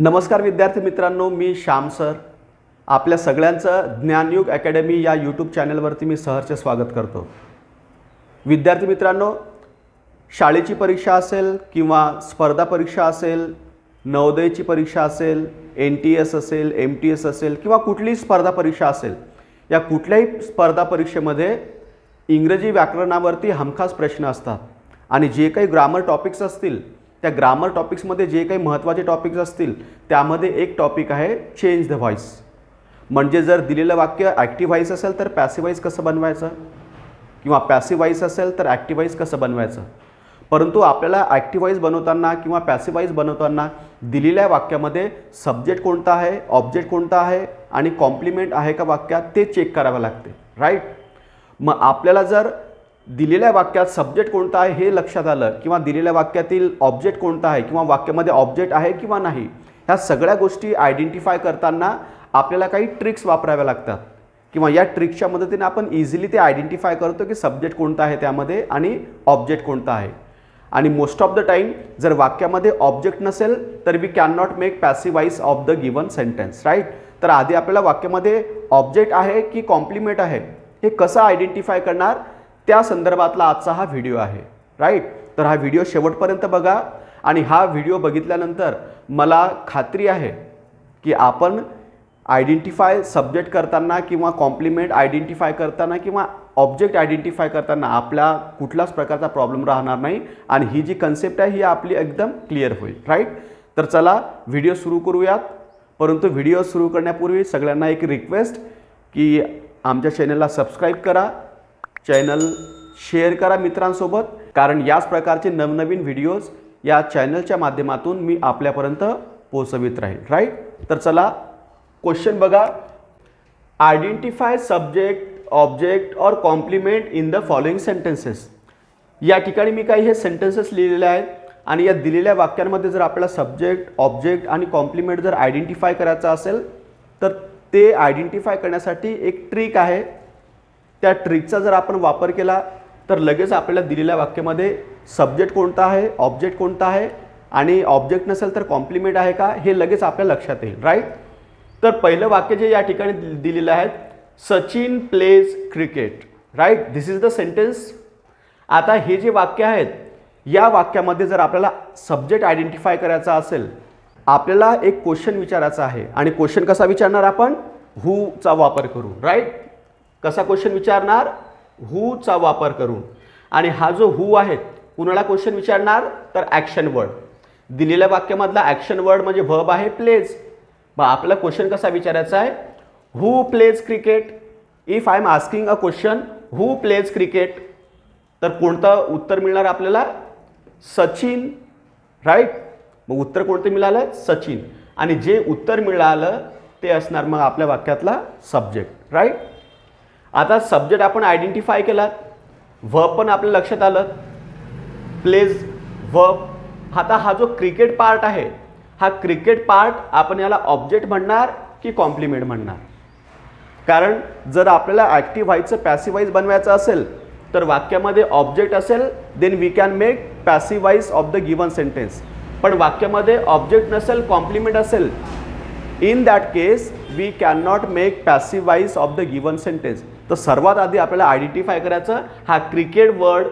नमस्कार विद्यार्थी मित्रांनो मी श्याम सर. आपल्या सगळ्यांचं ज्ञानयुग अकॅडमी या यूट्यूब चॅनलवरती मी सहर्ष स्वागत करतो. विद्यार्थी मित्रांनो शाळेची परीक्षा असेल किंवा स्पर्धा परीक्षा असेल नवोदयची परीक्षा असेल एन टी एस असेल एम टी एस असेल किंवा कुठलीही स्पर्धा परीक्षा असेल या कुठल्याही स्पर्धा परीक्षेमध्ये इंग्रजी व्याकरणावरती हमखास प्रश्न असतात. आणि जे काही ग्रामर टॉपिक्स असतील त्या ग्रामर टॉपिक्समध्ये जे काही महत्त्वाचे टॉपिक्स असतील त्यामध्ये एक टॉपिक आहे चेंज द व्हॉइस म्हणजे जर दिलेलं वाक्य ॲक्टिव्ह व्हाईस असेल तर पॅसिव्ह व्हाईस कसं बनवायचं? किंवा पॅसिव्ह व्हाईस असेल तर ॲक्टिव्ह व्हाईस कसं बनवायचं? परंतु आपल्याला ॲक्टिव्ह व्हाईस बनवताना किंवा पॅसिव्ह व्हाईस बनवताना दिलेल्या वाक्यामध्ये सब्जेक्ट कोणता आहे ऑब्जेक्ट कोणता आहे आणि कॉम्प्लिमेंट आहे का वाक्यात ते चेक करावं लागते राईट मग आपल्याला जर दिलेल्या वाक्यात सब्जेक्ट कोणता आहे हे लक्षात आलं किंवा दिलेल्या वाक्यातील ऑब्जेक्ट कोणता आहे किंवा वाक्यामध्ये ऑब्जेक्ट आहे किंवा नाही ह्या सगळ्या गोष्टी आयडेंटिफाय करताना आपल्याला काही ट्रिक्स वापराव्या लागतात. किंवा या ट्रिक्सच्या मदतीने आपण इझिली ते आयडेंटिफाय करतो की सब्जेक्ट कोणता आहे त्यामध्ये आणि ऑब्जेक्ट कोणता आहे. आणि मोस्ट ऑफ द टाईम जर वाक्यामध्ये ऑब्जेक्ट नसेल तर we can not make passivise of the given sentence right तर आधी आपल्याला वाक्यामध्ये ऑब्जेक्ट आहे की कॉम्प्लिमेंट आहे हे कसं आयडेंटिफाय करणार? त्या संदर्भातला आजचा हा व्हिडिओ आहे राईट तर हा व्हिडिओ शेवटपर्यंत बघा आणि हा व्हिडिओ बघितल्यानंतर मला खात्री आहे की आपण आयडेंटिफाय सब्जेक्ट करताना किंवा कॉम्प्लिमेंट आयडेंटिफाय करताना किंवा ऑब्जेक्ट आयडेंटिफाय करताना आपला कुठलाच प्रकारचा प्रॉब्लेम राहणार नाही आणि ही जी कन्सेप्ट आहे ही आपली एकदम क्लिअर होईल राईट तर चला व्हिडिओ सुरू करूयात. परंतु व्हिडिओ सुरू करण्यापूर्वी सगळ्यांना एक रिक्वेस्ट की आमच्या चॅनलला सबस्क्राईब करा. चॅनल शेअर करा मित्रांसोबत कारण याच प्रकारचे नवनवीन व्हिडिओज या चॅनलच्या माध्यमातून मी आपल्यापर्यंत पोचवित राहील राईट तर चला क्वेश्चन बघा. आयडेंटिफाय सब्जेक्ट ऑब्जेक्ट और complement in the following sentences या ठिकाणी मी काही हे सेंटेन्सेस लिहिलेले आहेत आणि या दिलेल्या वाक्यांमध्ये जर आपल्याला सब्जेक्ट ऑब्जेक्ट आणि कॉम्प्लिमेंट जर आयडेंटिफाय करायचं असेल तर ते आयडेंटिफाय करण्यासाठी एक ट्रिक आहे. त्या ट्रिकचा जर आपण वापर केला तर लगेच आपल्याला दिलेल्या वाक्यामध्ये सब्जेक्ट कोणता आहे ऑब्जेक्ट कोणता आहे आणि ऑब्जेक्ट नसेल तर कॉम्प्लिमेंट आहे का हे लगेच आपल्या लक्षात येईल राईट तर पहिलं वाक्य जे या ठिकाणी दि- दिलेलं आहे Sachin plays cricket right this is the sentence आता हे जे वाक्य आहेत या वाक्यामध्ये जर आपल्याला सब्जेक्ट आयडेंटिफाय करायचा असेल आपल्याला एक क्वेश्चन विचारायचा आहे आणि क्वेश्चन कसा विचारणार आपण? हूचा वापर करू राईट कसा क्वेश्चन विचारणार? हूचा वापर करून. आणि हा जो हू आहे कुणाला क्वेश्चन विचारणार? तर ॲक्शन वर्ड दिलेल्या वाक्यामधला ॲक्शन वर्ड म्हणजे व्हब आहे प्लेज मग आपला क्वेश्चन कसा विचारायचा आहे? Who plays cricket if I am asking a question who plays cricket तर कोणतं उत्तर मिळणार आपल्याला? सचिन राईट मग उत्तर कोणतं मिळालं? सचिन. आणि जे उत्तर मिळालं ते असणार मग आपल्या वाक्यातला सब्जेक्ट राईट आता सब्जेक्ट आपण आयडेंटिफाय केला व्हब पण आपल्या लक्षात आलं. प्लेज व्हब आता हा जो क्रिकेट पार्ट आहे हा क्रिकेट पार्ट आपण याला ऑब्जेक्ट म्हणणार की कॉम्प्लिमेंट म्हणणार? कारण जर आपल्याला ॲक्टिव्ह व्हायचं पॅसिवाईज बनवायचं असेल तर वाक्यामध्ये ऑब्जेक्ट असेल then we can make passivise of the given sentence पण वाक्यामध्ये ऑब्जेक्ट नसेल कॉम्प्लिमेंट असेल in that case we can not make passivise of the given sentence तर सर्वात आधी आपल्याला आयडेंटिफाय करायचं हा क्रिकेट वर्ड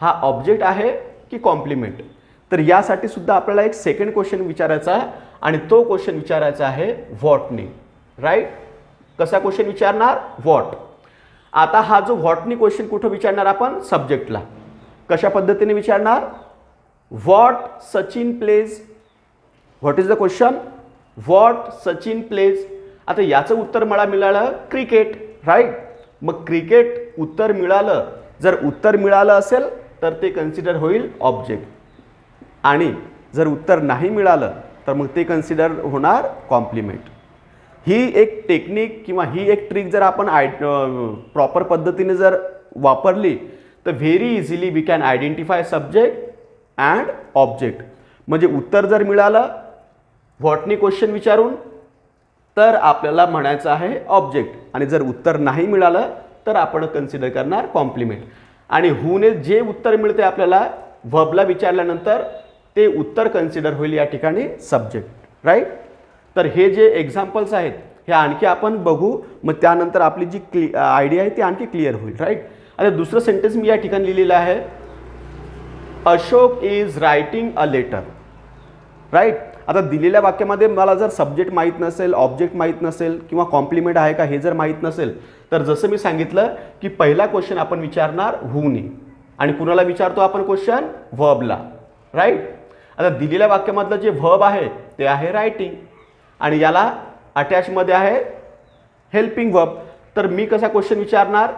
हा ऑब्जेक्ट आहे की कॉम्प्लिमेंट तर यासाठी सुद्धा आपल्याला एक सेकंड क्वेश्चन विचारायचा आहे आणि तो क्वेश्चन विचारायचा आहे व्हॉटनी राईट कसा क्वेश्चन विचारणार? व्हॉट आता हा जो व्हॉटनी क्वेश्चन कुठं विचारणार आपण? सब्जेक्टला कशा पद्धतीने विचारणार? What Sachin plays what is the question? What Sachin plays. आता याचं उत्तर मला मिळालं क्रिकेट. राईट मग क्रिकेट उत्तर मिळालं. जर उत्तर मिळालं असेल तर ते कन्सिडर होईल ऑब्जेक्ट आणि जर उत्तर नाही मिळालं तर मग ते कन्सिडर होणार कॉम्प्लिमेंट ही एक टेक्निक किंवा ही एक ट्रिक जर आपण आय प्रॉपर पद्धतीने जर वापरली तर very easily we can identify subject and object म्हणजे उत्तर जर मिळालं व्हॉटनी क्वेश्चन विचारून? तर आपल्याला म्हणायचं आहे ऑब्जेक्ट. आणि जर उत्तर नाही मिळालं तर आपण कन्सिडर करणार कॉम्प्लिमेंट आणि हुने जे उत्तर मिळते आपल्याला व्हबला विचारल्यानंतर ते उत्तर कन्सिडर होईल या ठिकाणी सब्जेक्ट राईट तर हे जे एक्झाम्पल्स आहेत हे आणखी आपण बघू. मग त्यानंतर आपली जी क्लि आयडिया आहे ती आणखी क्लिअर होईल. राईट आता दुसरं सेंटेन्स मी या ठिकाणी लिहिलेलं आहे. Ashok is writing a letter right आता दिलेल्या वाक्यामध्ये मला जर सब्जेक्ट माहीत नसेल ऑब्जेक्ट माहीत नसेल किंवा कॉम्प्लिमेंट आहे का हे जर माहीत नसेल तर जसं मी सांगितलं की पहिला क्वेश्चन आपण विचारणार हुने आणि कुणाला विचारतो आपण क्वेश्चन व्हबला राईट आता दिलेल्या वाक्यामधलं जे व्हब आहे ते आहे रायटिंग आणि याला अटॅचमध्ये आहे हेल्पिंग व्हब तर मी कसा क्वेश्चन विचारणार?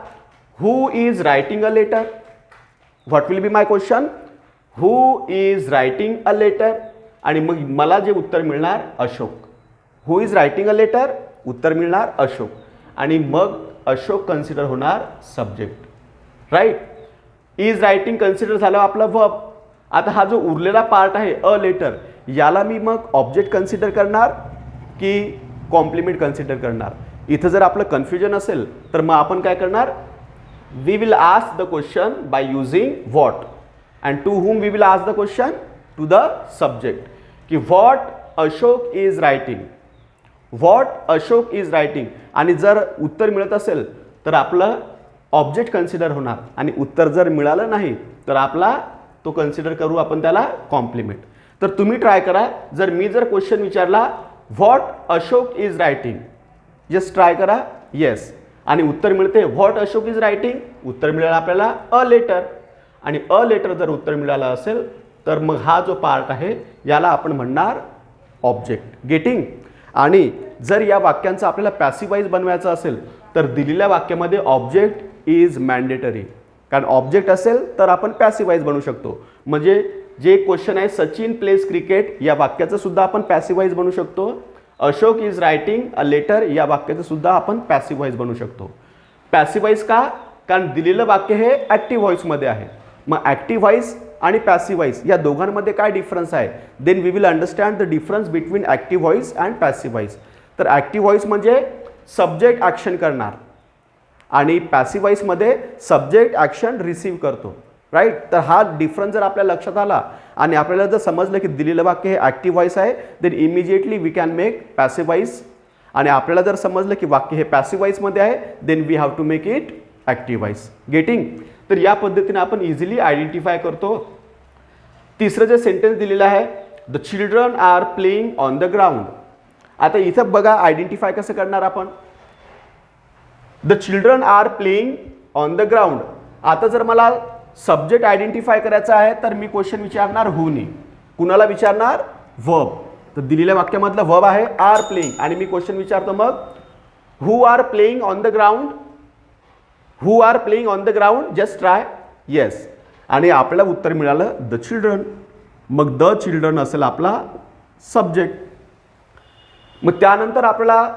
Who is writing a letter what will be my question who is writing a letter आणि मग मला जे उत्तर मिळणार Ashok. Who is writing a letter उत्तर मिळणार अशोक. आणि मग अशोक कन्सिडर होणार subject right is writing consider झालं आपलं व्हब आता हा जो उरलेला पार्ट आहे अ लेटर याला मी मग ऑब्जेक्ट कन्सिडर करणार की कॉम्प्लिमेंट कन्सिडर करणार? इथं जर आपलं कन्फ्युजन असेल तर मग आपण काय करणार? We will ask the question by using what and to whom we will ask the question to the subject की what Ashok is writing what Ashok is writing आणि जर उत्तर मिळत असेल तर आपलं ऑब्जेक्ट कन्सिडर होणार. आणि उत्तर जर मिळालं नाही तर आपला तो कन्सिडर करू आपण त्याला कॉम्प्लिमेंट तर तुम्ही ट्राय करा. जर मी जर क्वेश्चन विचारला what Ashok is writing just try करा. येस आणि उत्तर मिळते व्हॉट अशोक इज रायटिंग उत्तर मिळालं आपल्याला अ लेटर आणि अ लेटर जर उत्तर मिळालं असेल तर मग हा जो पार्ट आहे याला आपण म्हणणार ऑब्जेक्ट गेटिंग आणि जर या वाक्यांचं आपल्याला पॅसिवाईज बनवायचं असेल तर दिलेल्या वाक्यामध्ये ऑब्जेक्ट इज मॅन्डेटरी कारण ऑब्जेक्ट असेल तर आपण पॅसिवाईज बनवू शकतो. म्हणजे जे क्वेश्चन आहे सचिन प्लेस क्रिकेट या वाक्याचं सुद्धा आपण पॅसिवाईज बनवू शकतो. Ashok is writing a letter या वाक्याचं सुद्धा आपण पॅसिवाईज बनवू शकतो. पॅसिवाईज का? कारण दिलेलं वाक्य हे ॲक्टिव्ह व्हॉईसमध्ये आहे. मग ॲक्टिव्ह व्हॉईस आणि पॅसिव्ह व्हॉईस या दोघांमध्ये काय डिफरन्स आहे? Then we will understand the difference between active voice and passive voice तर ॲक्टिव्ह व्हॉईस म्हणजे सब्जेक्ट ॲक्शन करणार. आणि पॅसिव्ह व्हॉईसमध्ये सब्जेक्ट ॲक्शन रिसीव्ह करतो. राईट तर हा डिफरन्स जर आपल्या लक्षात आला आणि आपल्याला जर समजलं की दिलेलं वाक्य हे ॲक्टिव्ह व्हॉईस आहे then immediately we can make passive voice आणि आपल्याला जर समजलं की वाक्य हे पॅसिव्ह व्हॉईसमध्ये आहे then we have to make it active voice getting तर या पद्धतीने आपण इझिली आयडेंटिफाय करतो. तिसरं जे सेंटेन्स दिलेलं आहे the children are playing on the ground आता इथं बघा आयडेंटिफाय कसं करणार आपण? The children are playing on the ground आता जर मला सब्जेक्ट आयडेंटिफाय करायचा आहे तर मी क्वेश्चन विचारणार हुनी कुणाला विचारणार? वर्ब तर दिलेल्या वाक्यामधलं वर्ब आहे आर प्लेईंग आणि मी क्वेश्चन विचारतो मग who are playing on the ground who are playing on the ground just try yes आणि आपल्याला उत्तर मिळालं द चिल्ड्रन मग द चिल्ड्रन असेल आपला सब्जेक्ट मग त्यानंतर आपल्याला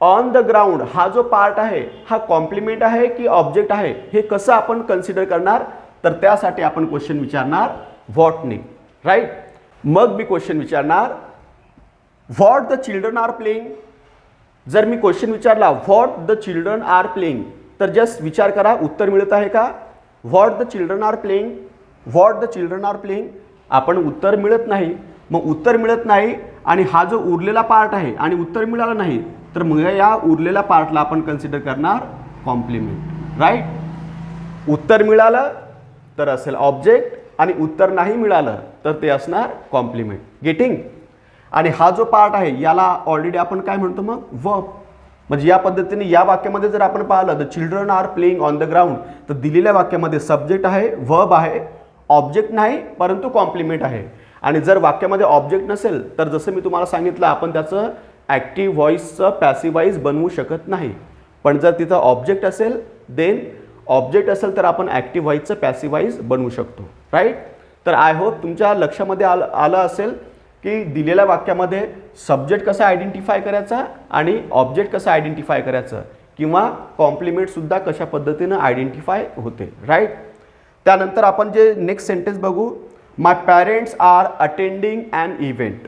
ऑन द ग्राउंड हा जो पार्ट आहे हा कॉम्प्लिमेंट आहे की ऑब्जेक्ट आहे हे कसं आपण कन्सिडर करणार? तर त्यासाठी आपण क्वेश्चन विचारणार व्हॉटने राईट मग मी क्वेश्चन विचारणार what the children are playing जर मी क्वेश्चन विचारला what the children are playing तर जस्ट विचार करा उत्तर मिळत आहे का? What the children are playing what the children are playing आपण उत्तर मिळत नाही. मग उत्तर मिळत नाही आणि हा जो उरलेला पार्ट आहे आणि उत्तर मिळालं नाही तर मग या उरलेल्या पार्टला आपण कन्सिडर करणार कॉम्प्लिमेंट राईट उत्तर मिळालं तर असेल ऑब्जेक्ट आणि उत्तर नाही मिळालं तर ते असणार कॉम्प्लिमेंट गेटिंग आणि हा जो पार्ट आहे याला ऑलरेडी आपण काय म्हणतो मग? वर्ब म्हणजे या पद्धतीने या वाक्यामध्ये जर आपण पाहिलं तर children are playing on the ground तर दिलेल्या वाक्यामध्ये सब्जेक्ट आहे व्हब आहे ऑब्जेक्ट नाही परंतु कॉम्प्लिमेंट आहे. आणि जर वाक्यामध्ये ऑब्जेक्ट नसेल तर जसं मी तुम्हाला सांगितलं आपण त्याचं ॲक्टिव्ह व्हॉईसचं पॅसिवाईज बनवू शकत नाही. पण जर तिथं ऑब्जेक्ट असेल देन ऑब्जेक्ट असेल तर आपण ॲक्टिव्ह व्हॉईसचं पॅसिवाईज बनवू शकतो. राईट तर आय होप तुमच्या लक्षामध्ये आलं आलं असेल की दिलेल्या वाक्यामध्ये सब्जेक्ट कसा आयडेंटिफाय करायचा आणि ऑब्जेक्ट कसं आयडेंटिफाय करायचं किंवा कॉम्प्लिमेंटसुद्धा कशा पद्धतीनं आयडेंटिफाय होते राईट त्यानंतर आपण जे नेक्स्ट सेंटेन्स बघू. My parents are attending and event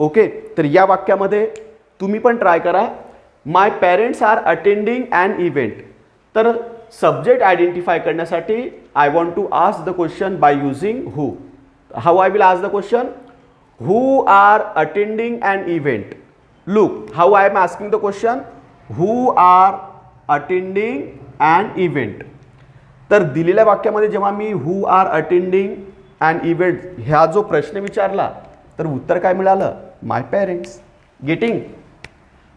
okay तर या वाक्यामध्ये तुम्ही पण ट्राय करा. My parents are attending and event तर सब्जेक्ट आयडेंटिफाय करण्यासाठी I want to ask the question by using who how I will ask the question who are attending an event look how I am asking the question who are attending an event तर दिलेल्या वाक्यामध्ये जेव्हा मी who are attending and event ह्या जो प्रश्न विचारला तर उत्तर काय मिळालं? माय पॅरेंट्स गेटिंग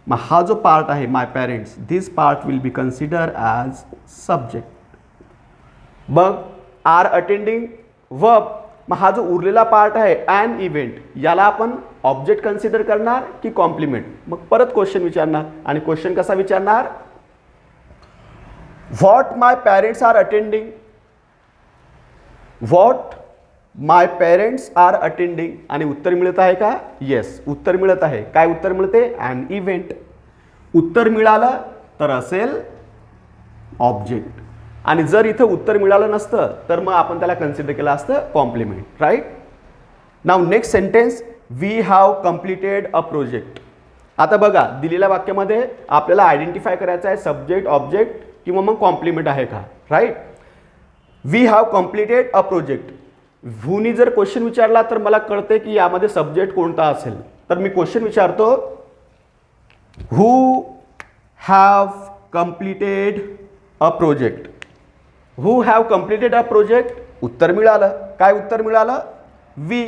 मग हा जो पार्ट आहे my parents this part will be consider as subject बघ आर अटेंडिंग व मग हा जो उरलेला पार्ट आहे अँड इव्हेंट याला आपण ऑब्जेक्ट कन्सिडर करणार की कॉम्प्लिमेंट मग परत क्वेश्चन विचारणार. आणि क्वेश्चन कसा विचारणार? What my parents are attending what my parents are attending आणि उत्तर मिळत आहे का? येस उत्तर मिळत आहे. काय उत्तर मिळते? अँड इव्हेंट उत्तर मिळालं तर असेल ऑब्जेक्ट आणि जर इथं उत्तर मिळालं नसतं तर मग आपण त्याला कन्सिडर केलं असतं complement right now next sentence we have completed a project आता बघा दिलेल्या वाक्यामध्ये आपल्याला आयडेंटिफाय करायचं आहे सब्जेक्ट ऑब्जेक्ट किंवा मग कॉम्प्लिमेंट आहे का right we have completed a project व्हूनी जर क्वेश्चन विचारला तर मला कळते की यामध्ये सब्जेक्ट कोणता असेल. तर मी क्वेश्चन विचारतो who have completed a project who have completed a project उत्तर मिळालं. काय उत्तर मिळालं? वी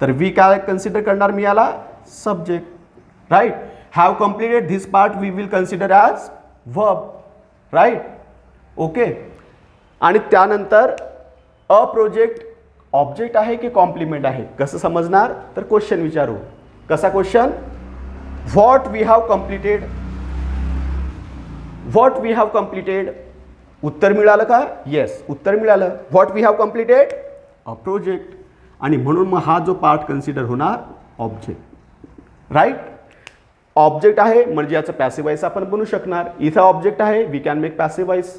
तर वी काय कन्सिडर करणार मी याला subject right have completed this part we will consider as verb right okay आणि त्यानंतर अ प्रोजेक्ट ऑब्जेक्ट आहे की कॉम्प्लिमेंट आहे? कसं समजणार? तर क्वेश्चन विचारू. कसा question what we have completed what we have completed उत्तर मिळालं का? येस उत्तर मिळालं. What we have completed a project आणि म्हणून मग हा जो पार्ट कन्सिडर होणार ऑब्जेक्ट राईट ऑब्जेक्ट आहे म्हणजे याचं पॅसिवाईस आपण बनवू शकणार. इथं ऑब्जेक्ट आहे वी कॅन मेक पॅसिवाईज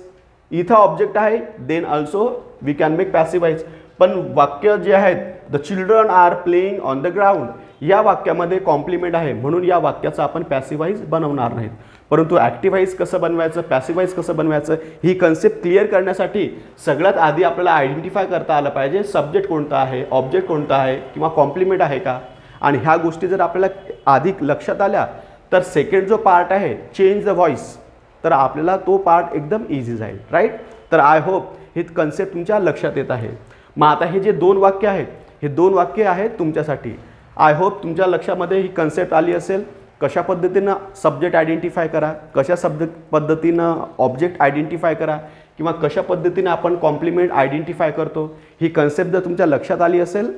इथं ऑब्जेक्ट आहे then also we can make passivise पण वाक्य जे आहेत the children are playing on the ground या वाक्यामध्ये कॉम्प्लिमेंट आहे म्हणून या वाक्याचं आपण पॅसिवाईज बनवणार नाहीत. परंतु ॲक्टिव्हाइज कसं बनवायचं पॅसिवाईज कसं बनवायचं ही कन्सेप्ट क्लिअर करण्यासाठी सगळ्यात आधी आपल्याला आयडेंटिफाय करता आलं पाहिजे सब्जेक्ट कोणता आहे ऑब्जेक्ट कोणता आहे किंवा कॉम्प्लिमेंट आहे का. आणि ह्या गोष्टी जर आपल्याला आधी लक्षात आल्या तर सेकंड जो पार्ट आहे चेंज द व्हॉइस तर आपल्याला तो पार्ट एकदम इझी जाईल राईट तर आय होप हे कन्सेप्ट तुमच्या लक्षात येत आहे. मग आता हे जे दोन वाक्य आहेत हे दोन वाक्य आहेत तुमच्यासाठी. आय होप तुमच्या लक्षामध्ये ही कन्सेप्ट आली असेल. कशा पद्धतीनं सब्जेक्ट आयडेंटिफाय करा कशा सब्जेक्ट पद्धतीनं ऑब्जेक्ट आयडेंटिफाय करा किंवा कशा पद्धतीनं आपण कॉम्प्लिमेंट आयडेंटिफाय करतो ही कन्सेप्ट जर तुमच्या लक्षात आली असेल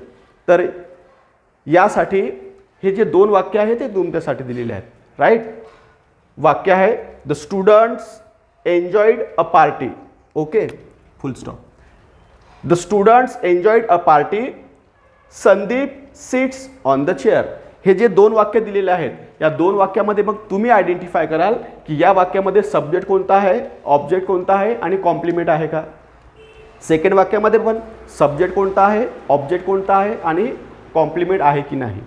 तर यासाठी हे जे दोन वाक्य आहे ते तुमच्यासाठी दिलेले आहेत. राईट वाक्य आहे the students enjoyed a party okay full stop the students enjoyed a party Sandeep sits on the chair हे जे दोन वाक्य दिलेले आहेत या दोन वाक्यामध्ये मग तुम्ही आयडेंटिफाय कराल की या वाक्यामध्ये सब्जेक्ट कोणता आहे ऑब्जेक्ट कोणता आहे आणि कॉम्प्लिमेंट आहे का? सेकंड वाक्यामध्ये पण सब्जेक्ट कोणता आहे ऑब्जेक्ट कोणता आहे आणि कॉम्प्लिमेंट आहे की नाही?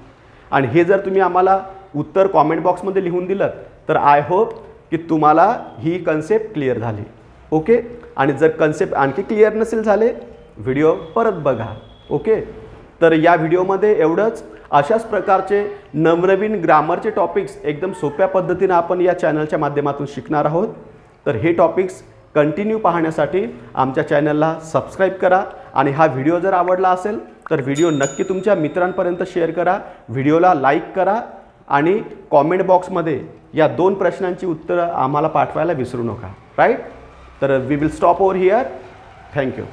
आणि हे जर तुम्ही आम्हाला उत्तर कॉमेंट बॉक्समध्ये लिहून दिलं तर आय होप की तुम्हाला ही कन्सेप्ट क्लिअर झाली. ओके आणि जर कन्सेप्ट आणखी क्लिअर नसेल झाले व्हिडिओ परत बघा. ओके तर या व्हिडिओमध्ये एवढंच. अशाच प्रकारचे नवनवीन ग्रामरचे टॉपिक्स एकदम सोप्या पद्धतीनं आपण या चॅनलच्या माध्यमातून शिकणार आहोत. तर हे टॉपिक्स कंटिन्यू पाहण्यासाठी आमच्या चॅनलला सबस्क्राईब करा आणि हा व्हिडिओ जर आवडला असेल तर व्हिडिओ नक्की तुमच्या मित्रांपर्यंत शेअर करा व्हिडिओला लाईक करा आणि कॉमेंट बॉक्समध्ये या दोन प्रश्नांची उत्तरं आम्हाला पाठवायला विसरू नका. राईट तर we will stop over here thank you